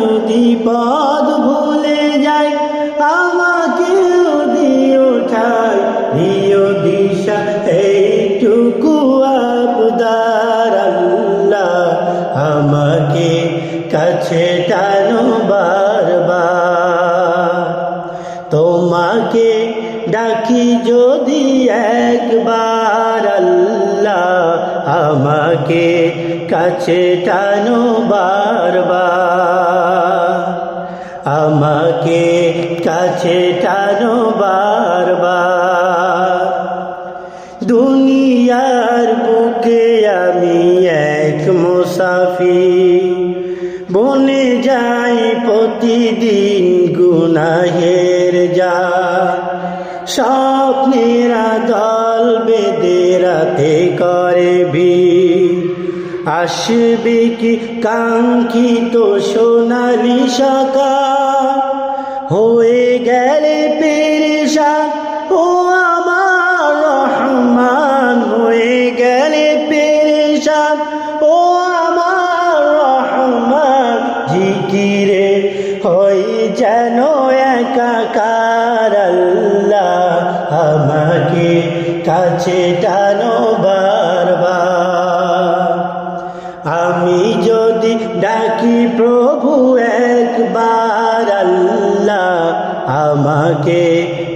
যদি পথ ভুলে যাই আমাকেও দিও ঠাই, দিও দিশা, এইটুকু আবদার আল্লাহ আমাকে কাছে টানো তোমাকে ডাকি যদি একবার আল্লাহ আমাকে কাছে টানো বারবার। আমাকে কাছে টানো বারবার। দুনিয়ার বুকে আমি এক মুসাফির। বনে যাই প্রতিদিন গুনাহের যা। স্বপ্নেরা দল আসবে কি কাঙ্ক্ষিত সোনালি সকাল হয়ে গেলে পেরেশান, ও আমার রহমান, হয়ে গেলে পেরেশান, ও আমার রহমান, জিকিরে হই যেন একাকার আল্লাহ আমাকে কাছে টানো বারবার। ডাকি প্রভু একবার আল্লাহ আমাকে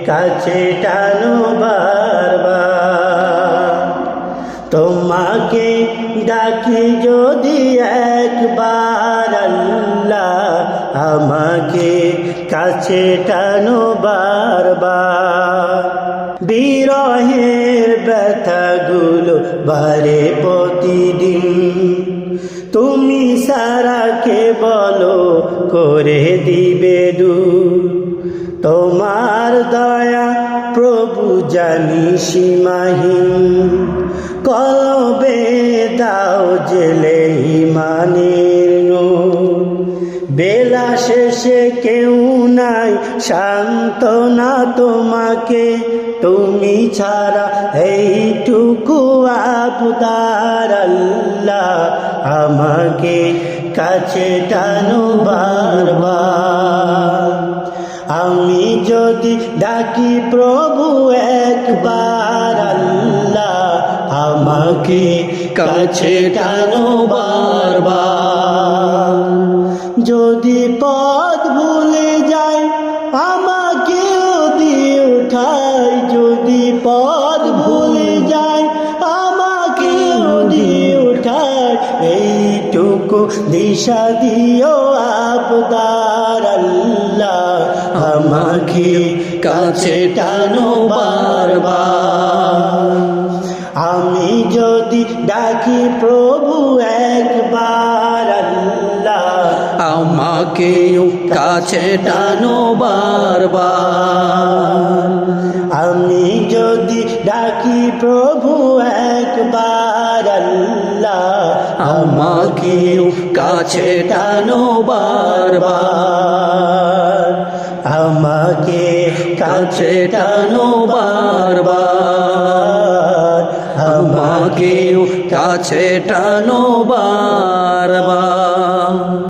কাছে টানো বারবার। তোমাকে ডাকি যদি একবার আল্লাহ আমাকে কাছে টানো বারবার। বিরহের ব্যথাগুলো বারে প্রতিদিন তুমি সারাকে বলো করে দিবে দূর তোমার দয়া প্রভু জানি সীমাহীন। কলবে দাও জেলে ইমানের নূর। বেলা শেষে কেউ নাই শান্ত না তোমাকে। তুমি ছাড়া এইটুকু আবদার আল্লাহ আমাকে কাছে টানো বারবার। আমি যদি ডাকি প্রভু একবার, আল্লাহ আমাকে কাছে টানো বারবার। যদি পথ ভুলে যায় আমাকেও দিয়ে ঠাই এইটুকু দিশা দিও আপদার আল্লাহ, আমাকে কাছে টানো বারবার। আমি যদি ডাকি প্রভু একবার আল্লাহ আমাকে কাছে টানো বারবার। আমি যদি ডাকি প্রভু আমাকেও কাছে টানো বারবার। আমাকে কাছে টানো বারবার। আমাকেও কাছে টানো বারবার